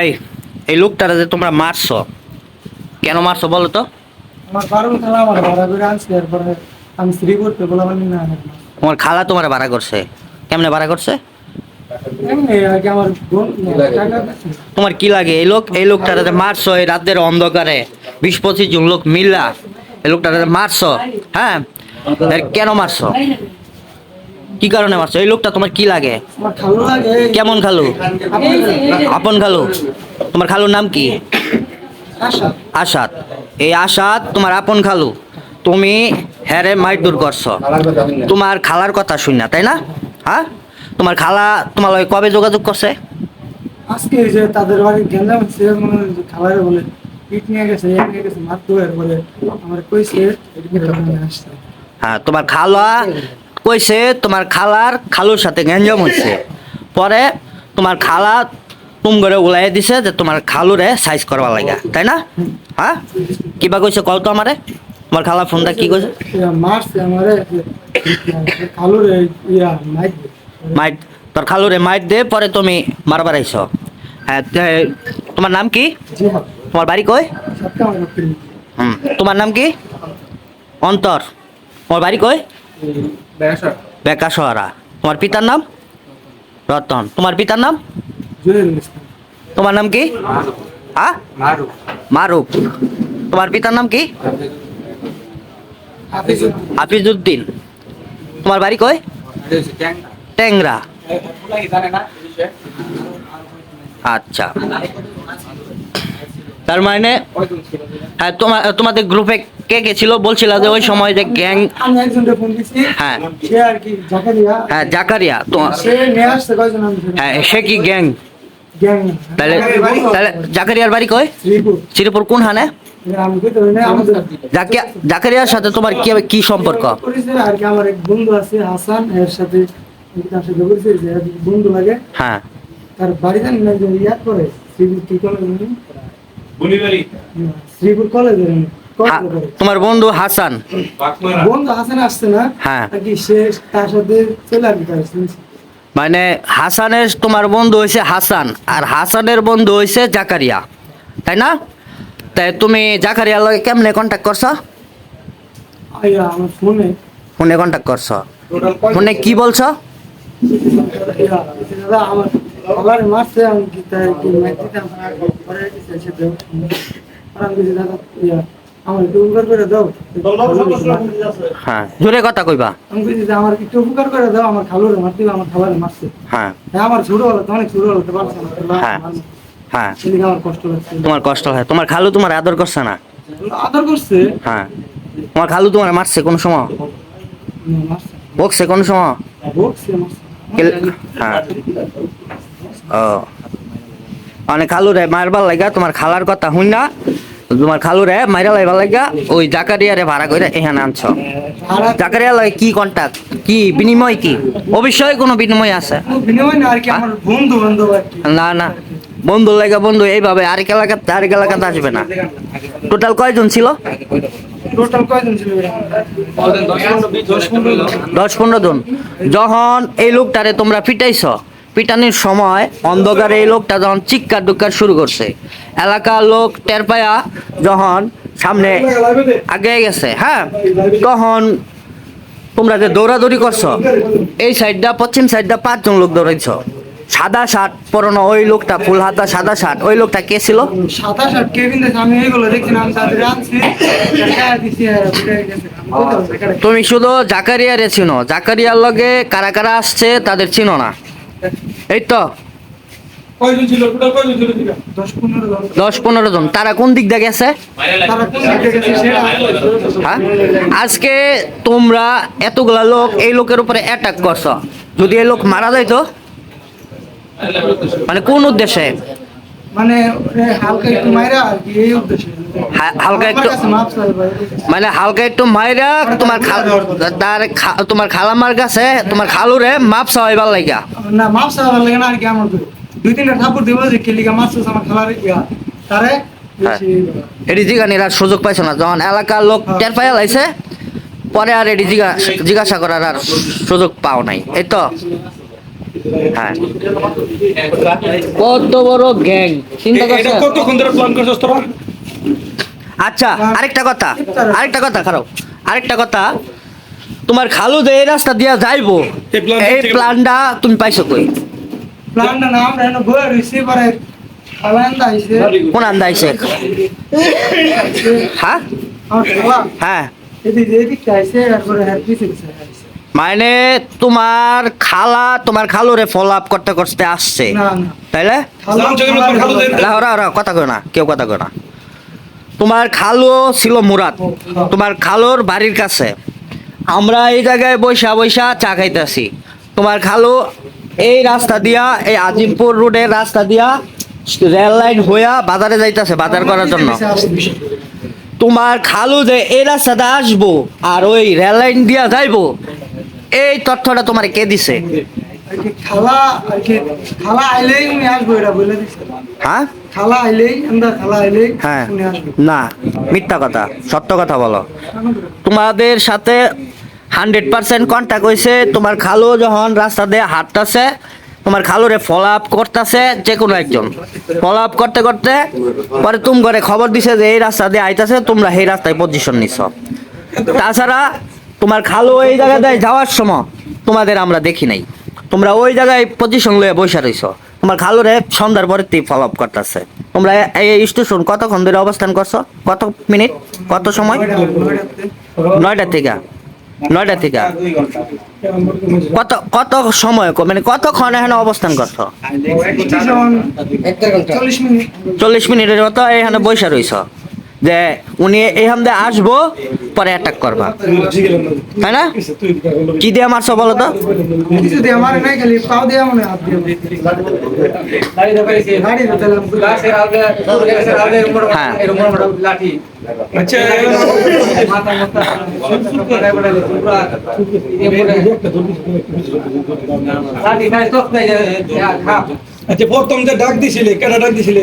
এই এই লোকটারা যে তোমরা মারছো কেন মারছো বলো তো? তোমার খালা তোমার ভাড়া করছে। কেমনে ভাড়া করছে। তোমার কি লাগে? এই লোক এই লোকটারা যে মারছো এই রাতের অন্ধকারে বিশ পঁচিশ জন লোক মিল্লা এই লোকটারা যে মারছো হ্যাঁ? কেন মারছো? কি কারণে মারছো? এই লোকটা তোমার কি লাগে? কেমন খালু? আপন খালু? তোমার খালুর নাম কি? আসাদ এই আসাদ তোমার আপন খালু। তুমি হ্যারে মাইট দূর করছ। তোমার খালার কথা শুন না তাই না? হ্যাঁ? তোমার খালা তোমার কবে যোগাযোগ করছে? আজকে যে তাদের বাড়ি গেলাম সে খালারে বলে নিয়ে গেছে নিয়ে গেছে মাত্র এরপরে আমার কইছে হ্যাঁ তোমার খালা কইছে তোমার খালার খালুর সাথে গ্যাঞ্জাম হয়েছে পরে তোমার খালা তুম করে উলাই দিছে যে তোমার খালুরে সাইজ করবা লাগা তাই না? হ্যাঁ? কিবা কইছে কল তো আমারে? তোমার খালা ফোনটা কি কইছে? মারছে আমারে খালুরে ইয়া মাইক মাইট তোর খালুরে মাইট দে পরে তুমি মারবার আইছো। হ্যাঁ তোমার নাম কি? তোমার বাড়ি কই? হুম তোমার নাম কি? অন্তর। তোমার বাড়ি কই? বেকা সহারা তোমার পিতার নাম? রতন। তোমার পিতার নাম? তোমার নাম কি? হ্যাঁ মারুফ। তোমার পিতার নাম কি? হাফিজুদ্দিন। হাফিজউদ্দিন তোমার বাড়ি কই? ট্যাংরা। আচ্ছা। তার মানে হ্যাঁ তোমার তোমাদের গ্রুপে কে কে ছিল বলছিল যে ওই সময় যে গ্যাং আমি একজনকে ফোন দিছি হ্যাঁ। সে আর কি জাকারিয়া। হ্যাঁ জাকারিয়া। তোমার সে নিয়ে আসছে কয়জন হ্যাঁ সে কি গ্যাং? গ্যাং। তাহলে তাহলে জাকারিয়ার বাড়ি কই? শ্রীপুর। শ্রীপুর কোন হানে? জাকারিয়ার সাথে তোমার কি কি সম্পর্ক? আর কি আমার এক বন্ধু আছে হাসান এর সাথে তার সাথে পরিচয় যে বন্ধু লাগে। হ্যাঁ। তার বাড়ি জানি না যে ইয়াদ করে শ্রীপুর কি কলেজ শ্রীপুর কলেজ হা- তোমার বন্ধু হাসান। বন্ধু হাসান আসছে না হ্যাঁ। সে তার সাথে চলে মানে হাসানের তোমার বন্ধু হয়েছে হাসান আর হাসানের বন্ধু হয়েছে জাকারিয়া। তাই না? তাই তুমি জাকারিয়ার লগে কেমনে কন্ট্যাক্ট করছ? ফোনে। ফোনে কন্ট্যাক্ট করছ। ফোনে কি বলছো? আমার হ্যাঁ। জোরে কথা কইবা। আমি বলছি যে আমার একটু উপকার করে দাও আমার খালুরে মারতে আমার খাবারে মারছে। হ্যাঁ। হ্যাঁ আমার ছোট হলো অনেক ছোট হলো পারছে হ্যাঁ। হ্যাঁ। আমার কষ্ট লাগছে তোমার কষ্ট হয়। তোমার খালু তোমার আদর করছে না? আদর করছে। হ্যাঁ। তোমার খালু তোমার মারছে কোন সময়? বকছে কোন সময়? বকছে হ্যাঁ। ও। মানে খালু রে মারবার লাগা তোমার খালার কথা শুন না তোমার খালু রে মাইরা লাইবার লাগা ওই জাকারিয়া রে ভাড়া করে এখানে আনছ। জাকারিয়া লাগে কি কন্টাক্ট কি বিনিময় কি? অবশ্যই কোনো বিনিময় আছে। না না না। বন্ধু লাগে বন্ধু এইভাবে আরেক এলাকাতে আরেক এলাকাতে আসবে না। টোটাল কয়জন ছিল? টোটাল কয়জন ছিল দশ পনেরো জন। দশ পনেরো জন। যখন এই লোকটারে তোমরা পিটাইছ পিটানির সময় অন্ধকারে এই লোকটা যখন চিৎকার ডুক্কার শুরু করছে এলাকার লোক টের পায়া যখন সামনে আগে গেছে হ্যাঁ? তখন তোমরা যে দৌড়াদৌড়ি করছ এই সাইডটা পশ্চিম সাইডটা পাঁচজন লোক দৌড়াইছ। সাদা শার্ট পরানো ওই লোকটা ফুল হাতা সাদা শার্ট ওই লোকটা কে ছিল? আট কেবিন দেখে আমি এইগুলো দেখছি না আমি তাদের আনছি। তুমি শুধু জাকারিয়ারে চিনো। জাকারিয়ার লগে কারা কারা আসছে তাদের চিনো না। এই তো। দশ পনেরো জন। তারা কোন দিক দিয়ে গেছে? তারা কোন দিকে গেছে সেটা হ্যাঁ? আজকে তোমরা এতগুলা লোক এই লোকের উপরে অ্যাটাক করছ। যদি এই লোক মারা যাইতো মানে কোন উদ্দেশ্যে? মানে হালকা একটু মাইরা আর এই উদ্দেশ্যে। হালকা একটু। মানে হালকা একটু মাইরা তোমার তার তোমার খালামার কাছে তোমার খালুরে মাপ চাইবার লাগিয়া। না মাপ চাওয়ার লাগে না আর কি আমার দুই তিনটা ঠাকুর দিব যে কেলিকা মাছ আমার খালার তারে হ্যাঁ। এটি সুযোগ পাইছো না। যখন এলাকার লোক টের পাইয়া লাইছে পরে আর এটি জিজ্ঞাসা জিজ্ঞাসা করার আর সুযোগ পাও নাই। এই তো। হ্যাঁ। কত বড় গ্যাং? চিন্তা করছ? কতক্ষণ ধরে প্ল্যান করছস তোরা? আচ্ছা আরেকটা কথা আরেকটা কথা খারাপ। আরেকটা কথা তোমার খালু যে এই রাস্তা দিয়া যাইবো। এই প্ল্যানটা তুমি পাইছো কই? প্ল্যানটা নাম রেনো বই রইছে পরে খালান্দা আইছে। হ্যাঁ? হ্যাঁ। এদিকে এদিকে আইছে। মানে তোমার খালা তোমার খালুরে ফলো আপ করতে করতে আসছে। তাইলে? কথা কয় না কেউ কথা কয় না। তোমার খালু ছিল মুরাদ। তোমার খালুর বাড়ির কাছে। আমরা এই জায়গায় বৈশা বৈশা চা খাইতেছি। তোমার খালু এই রাস্তা দিয়া এই আজিমপুর রোডের রাস্তা দিয়া রেল লাইন হইয়া বাজারে যাইতেছে বাজার করার জন্য। তোমার খালু যে এই রাস্তাটা আসব আর ওই রেল লাইন দিয়া যাইবো এই তথ্যটা তোমার কে দিছে? খালা খালা আইলেই উনি আসব এটা বলে দিছে। হ্যাঁ? খালা আইলেই আমরা খালা আইলেই হ্যাঁ। না মিথ্যা কথা সত্য কথা বলো। তোমাদের সাথে হান্ড্রেড পার্সেন্ট কন্ট্যাক্ট হয়েছে তোমার খালু যখন রাস্তা দিয়ে হাঁটতেছে তোমার খালুরে ফলো আপ করতেছে যে কোনো একজন। ফলো আপ করতে করতে পরে তুমি করে খবর দিছে যে এই রাস্তা দিয়ে আইতাছে তোমরা সেই রাস্তায় পজিশন নিছ। তাছাড়া তোমার খালু এই জায়গাটায় যাওয়ার সময় তোমাদের আমরা দেখি নাই। তোমরা ওই জায়গায় পজিশন লয়ে বসে রইছ। তোমার খালুরে সন্ধ্যার পরে তুই ফলো আপ করতেছে। তোমরা এই স্টেশন কতক্ষণ ধরে অবস্থান করছ? কত মিনিট কত সময়? নয়টা থেকে। নয়টা থেকে। কত কত সময়? ক- মানে কতক্ষণ এখানে অবস্থান করছ? চল্লিশ মিনিট। চল্লিশ মিনিটের মতো এখানে বসে রইছ। যে উনি এখান দিয়ে আসব পরে অ্যাটাক করবা। তাই না? কি দিয়ে মারছো বলো তো? হ্যাঁ আচ্ছা আচ্ছা প্রথম যে ডাক দিছিলে কেটা ডাক দিছিলে?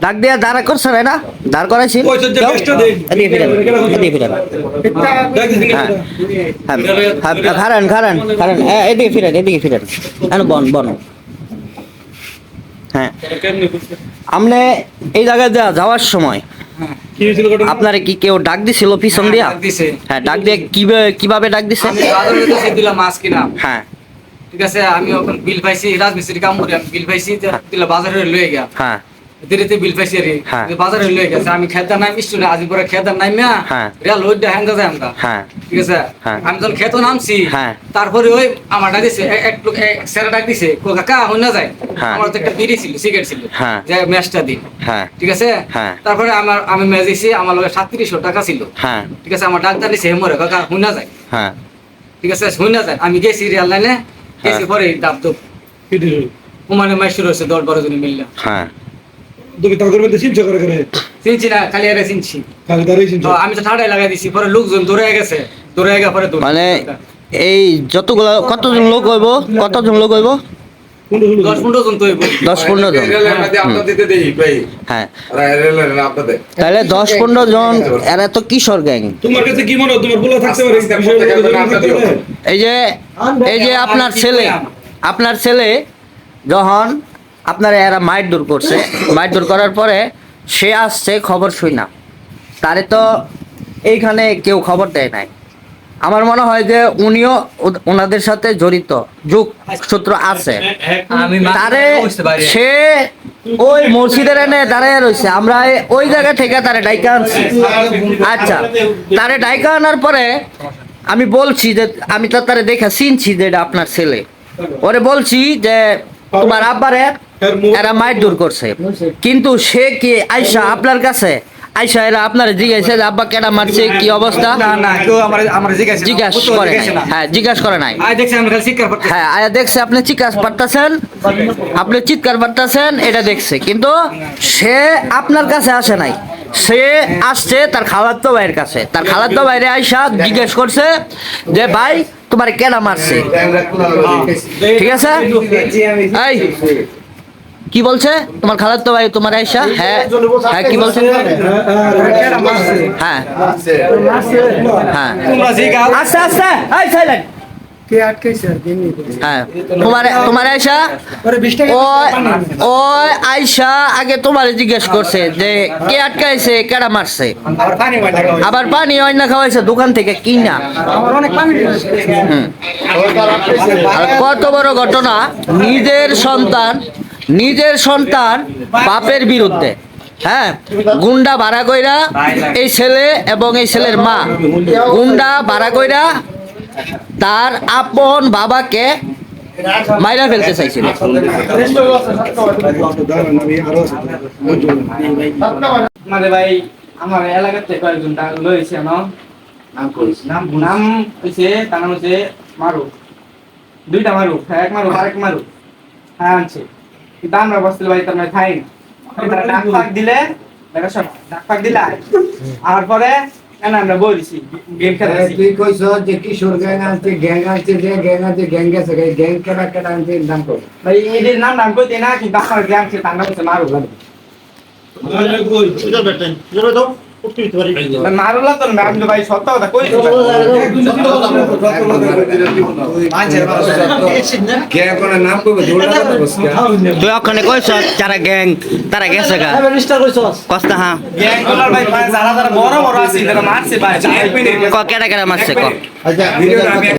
ডাক দিয়ে দাঁড়া করছে না? দাঁড় করাইছি। হ্যাঁ? হ্যাঁ হ্যাঁ, খারান খারান খারান হ্যাঁ এদিকে ফিরেন এদিকে ফিরেন। হ্যাঁ বন বন। হ্যাঁ। আপনি এই জায়গায় যা- যাওয়ার সময়? আপনারে কি কেউ ডাক দিছিল পিছন দিয়া? হ্যাঁ ডাক দিয়ে কীভাবে কীভাবে ডাক দিছে? আমি বাজারে যেতেছি দিলাম মাছ কিনা হ্যাঁ। ঠিক আছে আমি বিল পাইছি রাজমিস্ত্রি কাম করি আমি বিল পাইছি বাজারে লয়ে গিয়া। হ্যাঁ। দেরিতে বিল পাইছি রে। হ্যাঁ। বাজারে লয়ে গেছে আমি খেতে নাই স্টুডেন্ট আজ পরে খেতে নাই মিয়া। হ্যাঁ। রেল হ্যাঙ্গা যায় আমরা। হ্যাঁ। ঠিক আছে। আমি যখন খেতে নামছি। তারপরে ওই আমার ডাক দিছে এক লোক স্যার ডাক দিছে কাকা হই না যায়? হ্যাঁ। আমার তো একটা বিড়ি ছিল সিগারেট ছিল। হ্যাঁ। যে ম্যাচটা দিন। হ্যাঁ। ঠিক আছে। তারপরে আমার আমি ম্যাচ দিছি আমার লগে সাতত্রিশশো টাকা ছিল। হ্যাঁ। ঠিক আছে? আমার ডাক্তার দিছে হেমরে কাকা হই না যায়। হ্যাঁ। ঠিক আছে? শুন না যায়। আমি গেছি রেল লাইনে গেছি পরে ডাব তো কি দিছিল? হুমানে মাই হয়েছে দশ বারো জন মিললে হ্যাঁ। তুমি তাগর মধ্যে চিনছো করে করে চিনছি না খালি আরে চিনছি কাল দাঁড়িয়ে চিনছো তো আমি তো ঠাডাই লাগাই দিছি পরে লোকজন দৌড়ে গেছে দৌড়ে গেছে পরে মানে এই যতগুলো কতজন লোক হইব? কতজন লোক হইব? দশ পনেরো জন দশ পনেরো জন। হ্যাঁ। তাহলে দশ পনেরো জন এরা তো কিশোর গ্যাং। তোমার কাছে কি মনে তোমার বলা থাকতে পারে? এই যে এই যে আপনার ছেলে আপনার ছেলে যখন আপনার এরা মাইট দূর করছে। মাইট দূর করার পরে সে আসছে খবর শুই না। তারে তো এইখানে কেউ খবর দেয় নাই। আমার মনে হয় যে উনিও ওনাদের সাথে জড়িত যুগ সূত্র আছে। তারে সে ওই মসজিদের এনে দাঁড়ায় রয়েছে আমরা ওই জায়গা থেকে তারে ডাইকা আনছি। আচ্ছা তারে ডাইকা আনার পরে আমি বলছি যে আমি তো তারে দেখা চিনছি যে এটা আপনার ছেলে। ওরে বলছি যে তোমার আব্বারে এরা মাইট দূর করছে। কিন্তু সে কি আইসা আপনার কাছে? আইসা এরা আপনার জিজ্ঞাসা যে আব্বা কেডা মারছে? কি অবস্থা? না না কেউ আমার আমার জিজ্ঞাসা জিজ্ঞাসা করে নাই। হ্যাঁ জিজ্ঞাসা করে নাই। দেখছি হ্যাঁ আয়া দেখছে আপনি চিৎকার পারতেছেন আপনি চিৎকার পারতেছেন এটা দেখছে। কিন্তু সে আপনার কাছে আসে নাই। সে আসছে তার খালাতো ভাইয়ের কাছে। তার খালাতো বাইরে আইসা জিজ্ঞেস করছে যে ভাই তোমার কেনা মারছে? ঠিক আছে? এই কি বলছে তোমার খালাতো ভাই তোমার আয়সা হ্যাঁ হ্যাঁ কি বলছে হ্যাঁ হ্যাঁ আস্তে আস্তে এই সাইলেন্ট। হ্যাঁ আগে তোমার জিজ্ঞেস করছে যে কে আটকাইছে কেডা মারছে আবার পানি হয় না খাওয়াইছে দোকান থেকে কিনা আমার অনেক পানি দিয়েছে। হুম। আর কত বড় ঘটনা নিজের সন্তান নিজের সন্তান বাপের বিরুদ্ধে। হ্যাঁ গুন্ডা ভাড়া কইরা এই ছেলে এবং এই ছেলের মা গুন্ডা ভাড়া কইরা তার আপন বাবাকে মাইরা ফেলতে চাইছিল। মানে ভাই আমার এলাকাতে কয়েকজন লয়েছে নাম নাম হইছে তার নাম হচ্ছে মারুফ। দুইটা মারুফ হ্যাঁ এক মারুফ আরেক মারুফ। হ্যাঁ আনছে। কিন্তু আমরা বসতে ভাই তার মানে খাই না তারা ডাক ফাক দিলে দেখো শোনো ডাক ফাক দিলে আর পরে কেন আমরা বলিছি গেম খেলতেছি তুই কইছ যে কিশোর গ্যাং আনছে গ্যাং আনছে যে গ্যাং আছে গ্যাং গেছে গ্যাং কেনা কেনা আনছে নাম কর ভাই এদের নাম নাম কইতে না কিন্তু আমার গ্যাং সে তার নাম হচ্ছে মারুফ মারুলা তো না আমি কইছি গ্যাং, তারা গেছে গা। কস্তা হ্যাঁ। তারা মারছে ক, কেডা কেডা মারছে